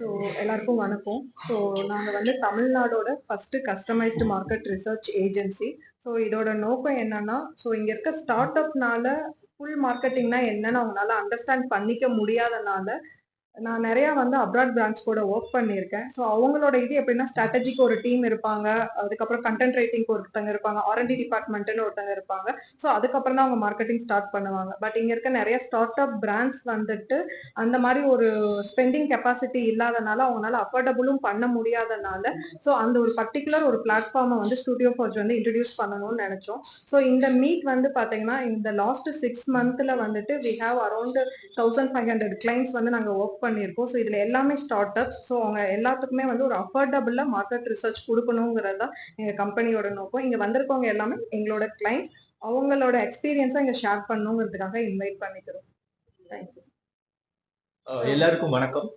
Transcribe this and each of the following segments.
So எல்லாருக்கும் வணக்கம். So நாங்கள் வந்து தமிழ்நாடோட first customised market research agency so இதோட நோக்கம் என்னன்னா ஸோ இங்கே இருக்க ஸ்டார்ட் அப்னால ஃபுல் மார்க்கெட்டிங்னா என்னன்னு அவங்களால அண்டர்ஸ்டாண்ட் பண்ணிக்க முடியாதனால நான் நிறைய வந்து அப்ராட் பிராண்ட்ஸ் கூட ஒர்க் பண்ணியிருக்கேன். ஸோ அவங்களோட இது எப்படின்னா ஸ்ட்ராட்டஜிக்கு ஒரு டீம் இருப்பாங்க. அதுக்கப்புறம் கண்டென்ட் ரைட்டிங்க்கு ஒருத்தங்க இருப்பாங்க. ஆர்என்டி டிபார்ட்மெண்ட்னு ஒருத்தங்க இருப்பாங்க. ஸோ அதுக்கப்புறம் தான் அவங்க மார்க்கெட்டிங் ஸ்டார்ட் பண்ணுவாங்க. பட் இங்க இருக்க நிறைய ஸ்டார்ட் அப் பிராண்ட்ஸ் வந்துட்டு அந்த மாதிரி ஒரு ஸ்பெண்டிங் கெப்பாசிட்டி இல்லாதனால அவங்களால அஃபோர்டபுளும் பண்ண முடியாதனால ஸோ அந்த ஒரு பர்டிகுலர் ஒரு பிளாட்ஃபார்மை வந்து ஸ்டுடியோ ஃபோர்ஜ் வந்து இன்ட்ரடியூஸ் பண்ணணும்னு நினைச்சோம். ஸோ இந்த மீட் வந்து பாத்தீங்கன்னா இந்த லாஸ்ட் சிக்ஸ் மந்த்ல வந்துட்டு we have around thousand five hundred clients வந்து நாங்கள் ஒர்க் பண்ணியிருக்கோம். ஸோ இதுல எல்லாமே ஸ்டார்ட் அப்ஸ் ஸோ அவங்க எல்லாத்துக்குமே வந்து ஒரு அஃபோர்டபுளாக மார்க்கெட் ரிசர்ச் கொடுக்கணுங்கிறது தான் எங்க கம்பெனியோட நோக்கம். இங்க வந்திருக்கவங்க எல்லாமே எங்களோட கிளைண்ட்ஸ் அவங்களோட எக்ஸ்பீரியன்ஸை இங்க ஷேர் பண்ணுங்கிறதுக்காக இன்வைட் பண்ணிக்கிறோம். தேங்க்யூ uh, எல்லாருக்கும் வணக்கம்.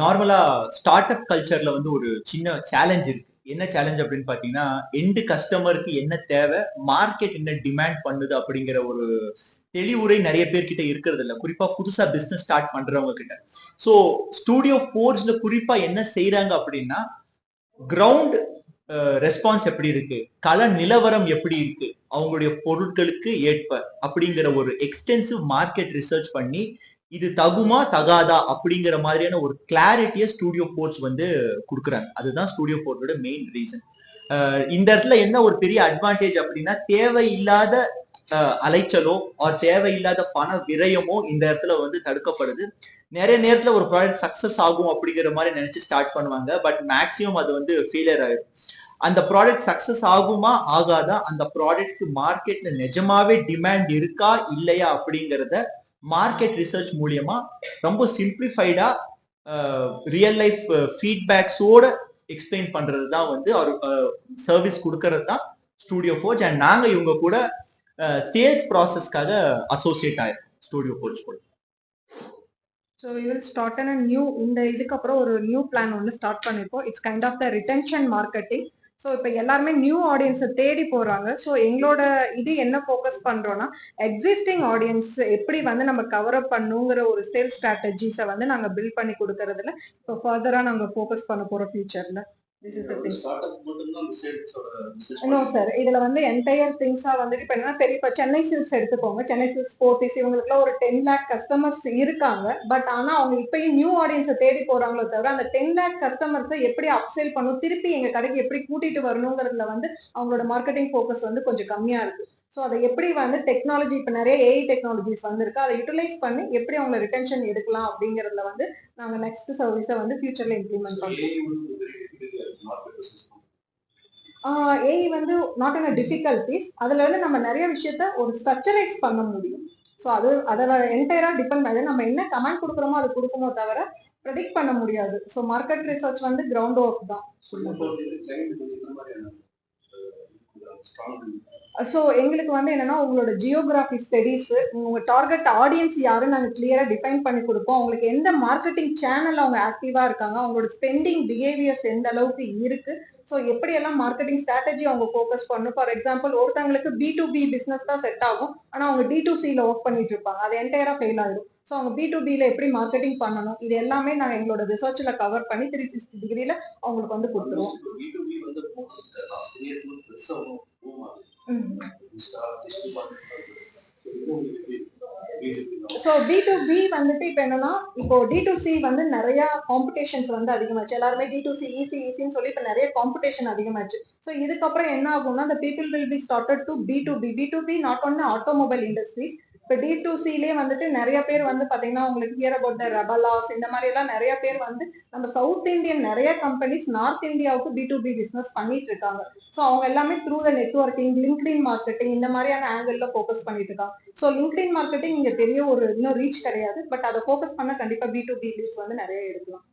நார்மலா ஸ்டார்ட் அப் கல்ச்சர்ல வந்து ஒரு சின்ன சேலஞ்ச் இருக்கு. என்ன சேலஞ்ச் அப்படின்னு பாத்தீங்கன்னா எண்டு கஸ்டமருக்கு என்ன தேவை மார்க்கெட் என்ன டிமாண்ட் பண்ணுது அப்படிங்கிற ஒரு தெளிவுரை நிறைய பேர்கிட்ட இருக்கிறது இல்ல. குறிப்பா புதுசா பிசினஸ் ஸ்டார்ட் பண்றவங்க கிட்ட. ஸோ ஸ்டூடியோ ஃபோர்ஸ்ல குறிப்பா என்ன செய்யறாங்க அப்படின்னா கிரவுண்ட் ரெஸ்பான்ஸ் எப்படி இருக்கு? கல நிலவரம் எப்படி இருக்கு? அவங்களுடைய பொருட்களுக்கு ஏற்ப அப்படிங்கிற ஒரு எக்ஸ்டென்சிவ் மார்க்கெட் ரிசர்ச் பண்ணி இது தகுமா தகாதா அப்படிங்கிற மாதிரியான ஒரு கிளாரிட்டியை ஸ்டூடியோ ஃபோர்ஸ் வந்து கொடுக்குறாங்க. அதுதான் ஸ்டூடியோ ஃபோர்ஸோட மெயின் ரீசன் இந்த இடத்துல என்ன ஒரு பெரிய அட்வான்டேஜ் அப்படின்னா தேவையில்லாத அலைச்சலோ ஆர் தேவையில்லாத பண விரயமோ இந்த இடத்துல வந்து தடுக்கப்படுது. நிறைய நேரத்துல ஒரு ப்ராடக்ட் சக்சஸ் ஆகும் அப்படிங்கிற மாதிரி நினைச்சு ஸ்டார்ட் பண்ணுவாங்க. பட் மேக்ஸிமம் அது வந்து ஃபெயிலியர் ஆயிடும். அந்த ப்ராடக்ட் சக்சஸ் ஆகுமா ஆகாதா? அந்த ப்ராடக்ட்க்கு மார்க்கெட்ல நிஜமாவே டிமாண்ட் இருக்கா இல்லையா அப்படிங்கிறத மார்க்கெட் ரிசர்ச் மூலியமா ரொம்ப சிம்பிளிஃபைடா ரியல் லைஃப் ஃபீட்பேக்ஸோட எக்ஸ்பிளைன் பண்றது தான் வந்து அவர் சர்வீஸ் கொடுக்கறது தான் ஸ்டூடியோ ஃபோர்ஜ் அண்ட் நாங்க இவங்க கூட சேல்ஸ் ப்ராசஸ்க்காக அசோசியேட் ஆயிருக்கோம் ஸ்டூடியோ ஃபோர்ஜ் கூட. So you will start and new இந்த இதுக்கப்புறம் ஒரு நியூ பிளான் ஒன்று ஸ்டார்ட் பண்ணியிருக்கோம் it's kind of the retention marketing so இப்போ எல்லாருமே நியூ ஆடியன்ஸை தேடி போறாங்க. ஸோ எங்களோட இது என்ன ஃபோக்கஸ் பண்றோம்னா எக்ஸிஸ்டிங் ஆடியன்ஸ் எப்படி வந்து நம்ம கவர் அப் பண்ணுங்கிற ஒரு சேல்ஸ் ஸ்ட்ராட்டஜிஸை வந்து நாங்கள் பில்ட் பண்ணி கொடுக்கறதுல இப்போ ஃபர்தராக நாங்கள் ஃபோக்கஸ் பண்ண போகிறோம் ஃபியூச்சரில் this is the thing no sir இதுல வந்து என்டையர் திங்ஸா வந்துட்டு இப்ப என்ன பெரிய இப்ப சென்னை சில்க்ஸ் எடுத்துக்கோங்க. சென்னை சில்க்ஸ் போத்திஸ் இவங்களுக்குலாம் ஒரு டென் லேக் கஸ்டமர்ஸ் இருக்காங்க. பட் ஆனா அவங்க இப்பயும் நியூ ஆடியன்ஸை தேடி போறாங்களோ தவிர அந்த டென் லேக் கஸ்டமர்ஸை எப்படி அப்சேல் பண்ணும் திருப்பி எங்க கடைக்கு எப்படி கூட்டிட்டு வரணுங்கிறதுல வந்து அவங்களோட மார்க்கெட்டிங் ஃபோக்கஸ் வந்து கொஞ்சம் கம்மியா இருக்கு. ஸோ அதை எப்படி வந்து டெக்னாலஜி இப்போ நிறைய ஏஐ டெக்னாலஜிஸ் வந்திருக்கு. அதை யூட்டிலைஸ் பண்ணி எப்படி அவங்கள ரிட்டென்ஷன் எடுக்கலாம் அப்படிங்கறதுல வந்து நாங்க நெக்ஸ்ட் சர்வீஸை வந்து ஃபியூச்சர்ல இம்ப்ளிமெண்ட் பண்ணுவோம் ஏஐ வந்து நாட் அ டிஃபிகல்டிஸ் அதுல இருந்து நம்ம நிறைய விஷயத்த ஒரு ஸ்ட்ரக்சரைஸ் பண்ண முடியும். ஸோ அது அதோட என்டையரா டிபெண்ட் பண்ணி நம்ம என்ன கமெண்ட் கொடுக்குறோமோ அது கொடுக்குமோ தவிர ப்ரெடிக்ட் பண்ண முடியாது. ஸோ மார்க்கெட் ரிசர்ச் வந்து கிரவுண்ட் ஒர்க் தான். ஸோ எங்களுக்கு வந்து என்னன்னா உங்களோட ஜியோகிராஃபி ஸ்டடீஸ் உங்க டார்கெட் ஆடியன்ஸ் யாரு நாங்கள் கிளியரா டிஃபைன் பண்ணி கொடுப்போம். அவங்களுக்கு எந்த மார்க்கெட்டிங் சேனல் அவங்க ஆக்டிவா இருக்காங்க அவங்களோட ஸ்பெண்டிங் பிஹேவியர்ஸ் எந்த அளவுக்கு இருக்கு ஸோ எப்படியெல்லாம் மார்க்கெட்டிங் ஸ்ட்ராட்டஜி அவங்க ஃபோக்கஸ் பண்ணும்? ஃபார் எக்ஸாம்பிள் ஒருத்தவங்களுக்கு பி டு பி பிஸ்னஸ் தான் செட் ஆகும். ஆனால் அவங்க டி டு சியில் ஒர்க் பண்ணிட்டு இருப்பாங்க. அது என்டையரா ஃபெயில் ஆயிடும் ஸோ அவங்க பி டு பியில் எப்படி மார்க்கெட்டிங் பண்ணணும்? இது எல்லாமே நாங்கள் எங்களோட ரிசர்ச்சில் கவர் பண்ணி த்ரீ சிக்ஸ்டி டிகிரியில் அவங்களுக்கு வந்து கொடுத்துருவோம். ம். ஸோ பி டு பி வந்துட்டு இப்போ என்னன்னா இப்போ டி டு சி வந்து நிறைய காம்படிஷன்ஸ் வந்து அதிகமாச்சு. எல்லாருமே டி டு சி ஈஸி ஈஸின்னு சொல்லி இப்போ நிறைய காம்படிஷன் அதிகமாச்சு. ஸோ இதுக்கப்புறம் என்ன ஆகும்னா அந்த people will be started to B to B B to B not only automobile industries இப்போ டி டு சிலே வந்துட்டு நிறைய பேர் வந்து பார்த்தீங்கன்னா உங்களுக்கு ஹியர் அபவுட் த ரபலாஸ் இந்த மாதிரி எல்லாம் நிறைய பேர் வந்து நம்ம சவுத் இந்தியன் நிறைய கம்பெனிஸ் நார்த் இந்தியாவுக்கு பி டு பி பிஸ்னஸ் பண்ணிட்டு இருக்காங்க. ஸோ அவங்க எல்லாமே through the networking LinkedIn marketing இந்த மாதிரியான ஆங்கிளில் ஃபோக்கஸ் பண்ணிட்டு இருக்காங்க. ஸோ லிங்க்டின் மார்க்கெட்டிங் இங்கே பெரிய ஒரு இன்னும் ரீச் கிடையாது. பட் அதை ஃபோக்கஸ் பண்ண கண்டிப்பாக பி டு பி லீட்ஸ் வந்து நிறைய எடுக்கலாம்.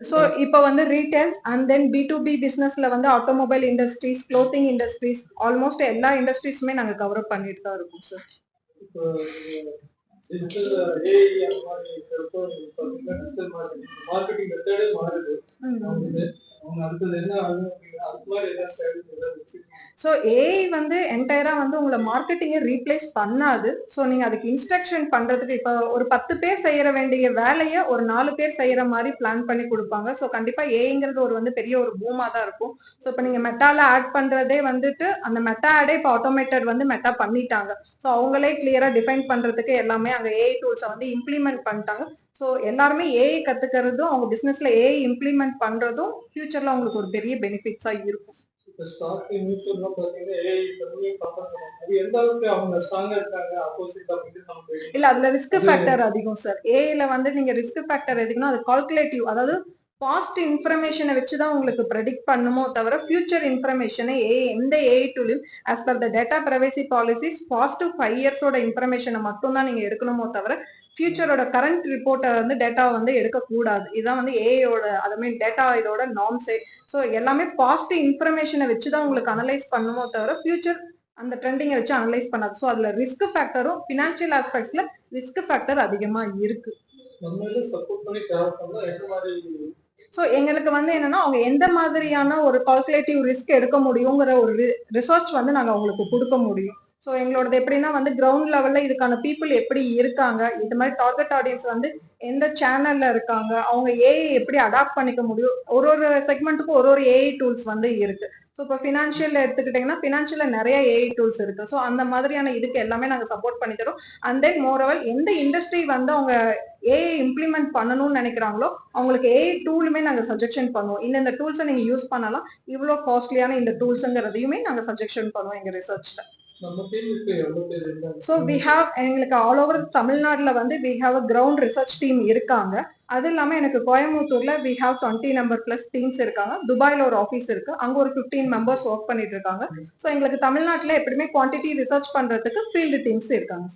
ஸோ இப்போ வந்து retails and then B to B பிஸ்னஸ்ல வந்து automobile industries clothing industries almost எல்லா இண்டஸ்ட்ரீஸுமே நாங்கள் கவர் அப் பண்ணிட்டு தான் இருக்கோம் சார் மார்க்கெட்டிங் மெத்தடே மாறுது. அவங்க அடுத்தது என்ன ஸோ ஏஐ வந்து என்டையராக வந்து உங்களை மார்க்கெட்டிங்கை ரீப்ளேஸ் பண்ணாது. ஸோ நீங்க அதுக்கு இன்ஸ்ட்ரக்ஷன் பண்றதுக்கு இப்போ ஒரு பத்து பேர் செய்யற வேண்டிய வேலையை ஒரு நாலு பேர் செய்யற மாதிரி பிளான் பண்ணி கொடுப்பாங்க. ஸோ கண்டிப்பா ஏஐங்கிறது ஒரு வந்து பெரிய ஒரு பூமா தான் இருக்கும். ஸோ இப்போ நீங்கள் மெட்டால ஆட் பண்ணுறதே வந்துட்டு அந்த மெட்டா ஆடே இப்போ ஆட்டோமேட்டட் வந்து மெட்டா பண்ணிட்டாங்க. ஸோ அவங்களே கிளியராக டிஃபைன் பண்ணுறதுக்கு எல்லாமே அங்கே ஏஐ டூல்ஸை வந்து இம்ப்ளிமெண்ட் பண்ணிட்டாங்க. ஸோ எல்லாருமே ஏஐ கற்றுக்கிறதும் அவங்க பிஸ்னஸில் ஏஐ இம்ப்ளிமெண்ட் பண்ணுறதும் ஃபியூச்சரில் அவங்களுக்கு ஒரு பெரிய பெனிஃபிட்ஸா இருக்கும் இப்ப mutual எல்லாம் பாத்தீங்கன்னா AI பண்ணி பார்க்க சொன்னாங்க. அது எந்த அளவுக்கு அவங்க ஆ இருக்காங்க, opposite அப்படின்னு நமக்கு இல்ல அதுல ரிஸ்க் ஃபேக்டர் அதிகம் சார் ஏல வந்து நீங்க ரிஸ்க் ஃபேக்டர் எதுக்குன்னா அது கால்குலேட்டிவ் அதாவது பாஸ்ட் இன்ஃபர்மேஷனை வச்சு தான் உங்களுக்கு ப்ரெடிக்ட் பண்ணுமோ தவிர ஃபியூச்சர் இன்ஃபர்மேஷனை ஏ எந்த AI டூலையும் as per the data privacy policies past five இயர்ஸோட இன்ஃபர்மேஷனை மட்டும் தான் நீங்க எடுக்கணுமோ தவிர ஃபியூச்சரோட கரண்ட் ரிப்போர்ட்டை வந்து டேட்டா வந்து எடுக்கக்கூடாது. இதான் வந்து ஏஐயோட அது மீன் டேட்டா இதோட நார்ம்ஸே ஸோ எல்லாமே பாஸ்ட் இன்ஃபர்மேஷனை வச்சு தான் உங்களுக்கு அனலைஸ் பண்ணுமோ தவிர ஃபியூச்சர் அந்த ட்ரெண்டிங்கை வச்சு அனலைஸ் பண்ணாது. ஸோ அதுல ரிஸ்க் ஃபேக்டரும் ஃபினான்ஷியல் ஆஸ்பெக்ட்ஸ்ல ரிஸ்க் ஃபேக்டர் அதிகமா இருக்கு. ஸோ எங்களுக்கு வந்து என்னன்னா அவங்க எந்த மாதிரியான ஒரு கால்குலேட்டிவ் ரிஸ்க் எடுக்க முடியுங்கிற ஒரு ரிசர்ச் வந்து நாங்க அவங்களுக்கு கொடுக்க முடியும். ஸோ எங்களோடது எப்படின்னா வந்து கிரவுண்ட் லெவல்ல இதுக்கான பீப்புள் எப்படி இருக்காங்க இந்த மாதிரி டார்கெட் ஆடியன்ஸ் வந்து எந்த சேனல்ல இருக்காங்க அவங்க ஏஐ எப்படி அடாப்ட் பண்ணிக்க முடியும் ஒரு ஒரு செக்மெண்ட்டுக்கும் ஒரு ஒரு ஏஐ டூல்ஸ் வந்து இருக்கு. ஸோ இப்போ ஃபினான்ஷியல் எடுத்துக்கிட்டிங்கன்னா ஃபினான்ஷியல்ல நிறைய ஏஐ டூல்ஸ் இருக்கு. ஸோ அந்த மாதிரியான இதுக்கு எல்லாமே நாங்கள் சப்போர்ட் பண்ணி தரோம். அண்ட் தென் மோரவல் எந்த இண்டஸ்ட்ரி வந்து அவங்க ஏஐ இம்ப்ளிமெண்ட் பண்ணணும்னு நினைக்கிறாங்களோ அவங்களுக்கு ஏஐ டூலுமே நாங்கள் சஜெக்ஷன் பண்ணுவோம். இந்த இந்த டூல்ஸை நீங்கள் யூஸ் பண்ணலாம். இவ்வளோ காஸ்ட்லியான இந்த டூல்ஸுங்கிறதையுமே நாங்கள் சஜெக்ஷன் பண்ணுவோம் எங்கள் ரிசர்ச்சில் ஸோ வி ஹாவ் எங்களுக்கு ஆல் ஓவர் தமிழ்நாட்டில் வந்து we have a ground research team இருக்காங்க. அது இல்லாமல் எனக்கு கோயம்புத்தூர்ல we have twenty number plus teams இருக்காங்க. துபாயில் ஒரு ஆஃபீஸ் இருக்கு. அங்கே ஒரு ஃபிஃப்டீன் மெம்பர்ஸ் ஒர்க் பண்ணிட்டு இருக்காங்க. ஸோ எங்களுக்கு தமிழ்நாட்டில் எப்படியுமே குவான்டிட்டி ரிசர்ச் பண்றதுக்கு ஃபீல்டு டீம்ஸ் இருக்காங்க